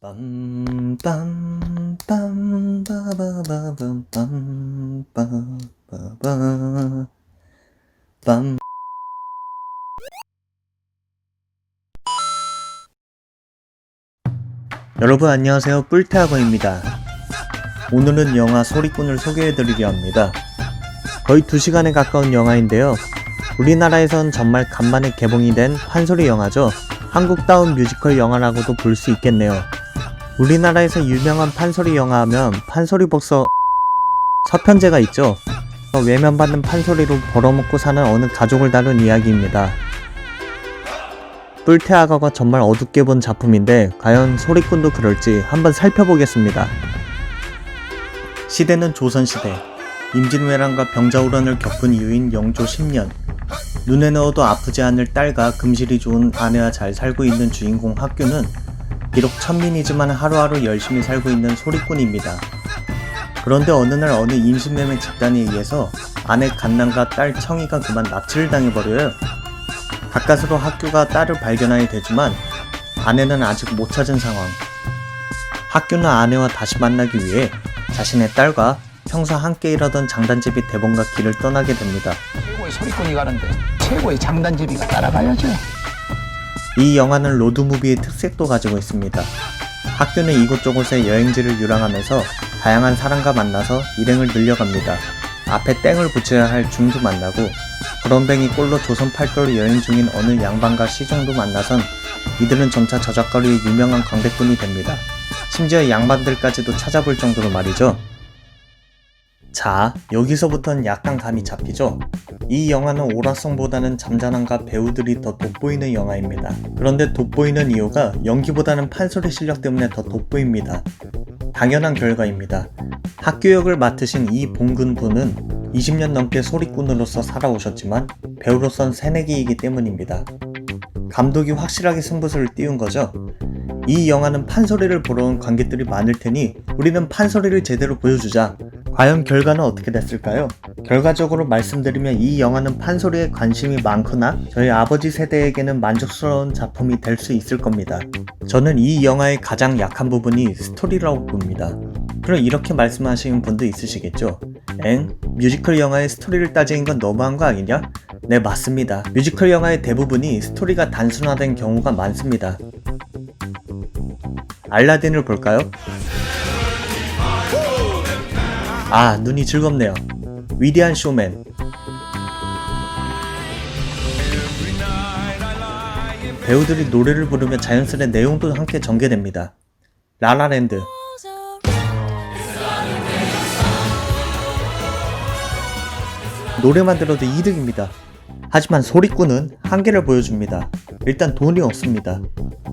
빰빰빰 빠바바밤 빰빠바바. 빰 여러분 안녕하세요. 뿔테학원입니다. 오늘은 영화 소리꾼을 소개해드리려 합니다. 거의 2시간에 가까운 영화인데요. 우리나라에선 정말 간만에 개봉이 된 판소리 영화죠. 한국다운 뮤지컬 영화라고도 볼 수 있겠네요 우리나라에서 유명한 판소리 영화 하면 판소리 복서 서편제가 있죠. 어, 외면받는 판소리로 벌어먹고 사는 어느 가족을 다룬 이야기입니다. 뿔테아가가 정말 어둡게 본 작품인데 과연 소리꾼도 그럴지 한번 살펴보겠습니다. 시대는 조선시대. 임진왜란과 병자호란을 겪은 이후인 영조 10년. 눈에 넣어도 아프지 않을 딸과 금실이 좋은 아내와 잘 살고 있는 주인공 학교는 비록 천민이지만 하루하루 열심히 살고 있는 소리꾼입니다. 그런데 어느 날 어느 임신매매 집단에 의해서 아내 갓난과 딸 청이가 그만 납치를 당해버려요. 가까스로 학교가 딸을 발견하게 되지만 아내는 아직 못 찾은 상황. 학교는 아내와 다시 만나기 위해 자신의 딸과 평소 함께 일하던 장단제비 대본과 길을 떠나게 됩니다. 최고의 소리꾼이 가는데 최고의 장단제비가 따라가야죠. 이 영화는 로드무비의 특색도 가지고 있습니다. 학교는 이곳저곳에 여행지를 유랑하면서 다양한 사람과 만나서 일행을 늘려갑니다. 앞에 땡을 붙여야 할 중도 만나고 구럼뱅이 꼴로 조선 팔도를 여행 중인 어느 양반과 시종도 만나선 이들은 점차 저작거리의 유명한 관객분이 됩니다. 심지어 양반들까지도 찾아볼 정도로 말이죠. 자, 여기서부터는 약간 감이 잡히죠? 이 영화는 오락성보다는 잠잔함과 배우들이 더 돋보이는 영화입니다. 그런데 돋보이는 이유가 연기보다는 판소리 실력 때문에 더 돋보입니다. 당연한 결과입니다. 학교 역을 맡으신 이 봉근 분은 20년 넘게 소리꾼으로서 살아오셨지만 배우로선 새내기이기 때문입니다. 감독이 확실하게 승부수를 띄운 거죠. 이 영화는 판소리를 보러 온 관객들이 많을 테니 우리는 판소리를 제대로 보여주자. 과연 결과는 어떻게 됐을까요? 결과적으로 말씀드리면 이 영화는 판소리에 관심이 많거나 저희 아버지 세대에게는 만족스러운 작품이 될 수 있을 겁니다. 저는 이 영화의 가장 약한 부분이 스토리라고 봅니다. 그럼 이렇게 말씀하시는 분도 있으시겠죠? 엥? 뮤지컬 영화의 스토리를 따지는 건 너무한 거 아니냐? 네, 맞습니다. 뮤지컬 영화의 대부분이 스토리가 단순화된 경우가 많습니다. 알라딘을 볼까요? 아, 눈이 즐겁네요. 위대한 쇼맨. 배우들이 노래를 부르며 자연스레 내용도 함께 전개됩니다. 라라랜드. 노래만 들어도 이득입니다. 하지만 소리꾼은 한계를 보여줍니다. 일단 돈이 없습니다.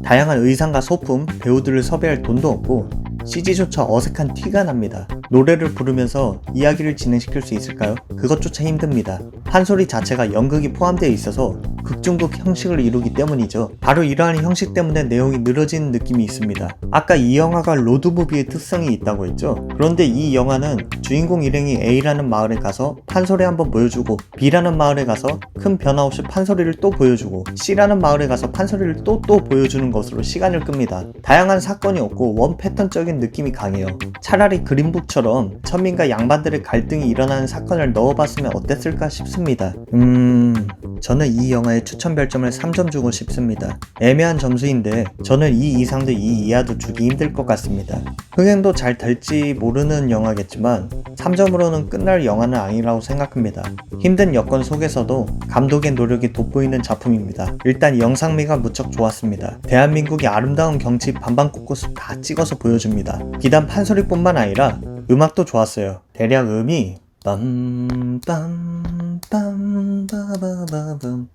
다양한 의상과 소품, 배우들을 섭외할 돈도 없고 CG조차 어색한 티가 납니다. 노래를 부르면서 이야기를 진행시킬 수 있을까요? 그것조차 힘듭니다. 판소리 자체가 연극이 포함되어 있어서 극중극 형식을 이루기 때문이죠. 바로 이러한 형식 때문에 내용이 늘어지는 느낌이 있습니다. 아까 이 영화가 로드무비의 특성이 있다고 했죠? 그런데 이 영화는 주인공 일행이 A라는 마을에 가서 판소리 한번 보여주고 B라는 마을에 가서 큰 변화 없이 판소리를 또 보여주고 C라는 마을에 가서 판소리를 또또 보여주는 것으로 시간을 끕니다. 다양한 사건이 없고 원 패턴적인 느낌이 강해요. 차라리 그린북처럼 천민과 양반들의 갈등이 일어나는 사건을 넣어봤으면 어땠을까 싶습니다. 음... 저는 이 영화에 추천 별점을 3점 주고 싶습니다. 애매한 점수인데 저는 이 이상도 이 이하도 주기 힘들 것 같습니다. 흥행도 잘 될지 모르는 영화겠지만 3점으로는 끝날 영화는 아니라고 생각합니다. 힘든 여건 속에서도 감독의 노력이 돋보이는 작품입니다. 일단 영상미가 무척 좋았습니다. 대한민국의 아름다운 경치 반반 곳곳을 다 찍어서 보여줍니다. 비단 판소리뿐만 아니라 음악도 좋았어요. 대략 음이 빰빰빰 빠바바밤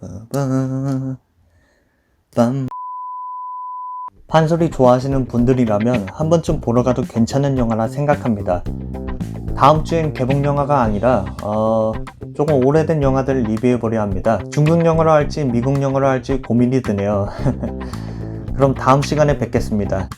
빰빠바바 빰 판소리 좋아하시는 분들이라면 한 번쯤 보러 가도 괜찮은 영화라 생각합니다. 다음 주엔 개봉 영화가 아니라 어, 조금 오래된 영화들을 리뷰해보려 합니다. 중국 영화로 할지 미국 영화로 할지 고민이 드네요. 그럼 다음 시간에 뵙겠습니다.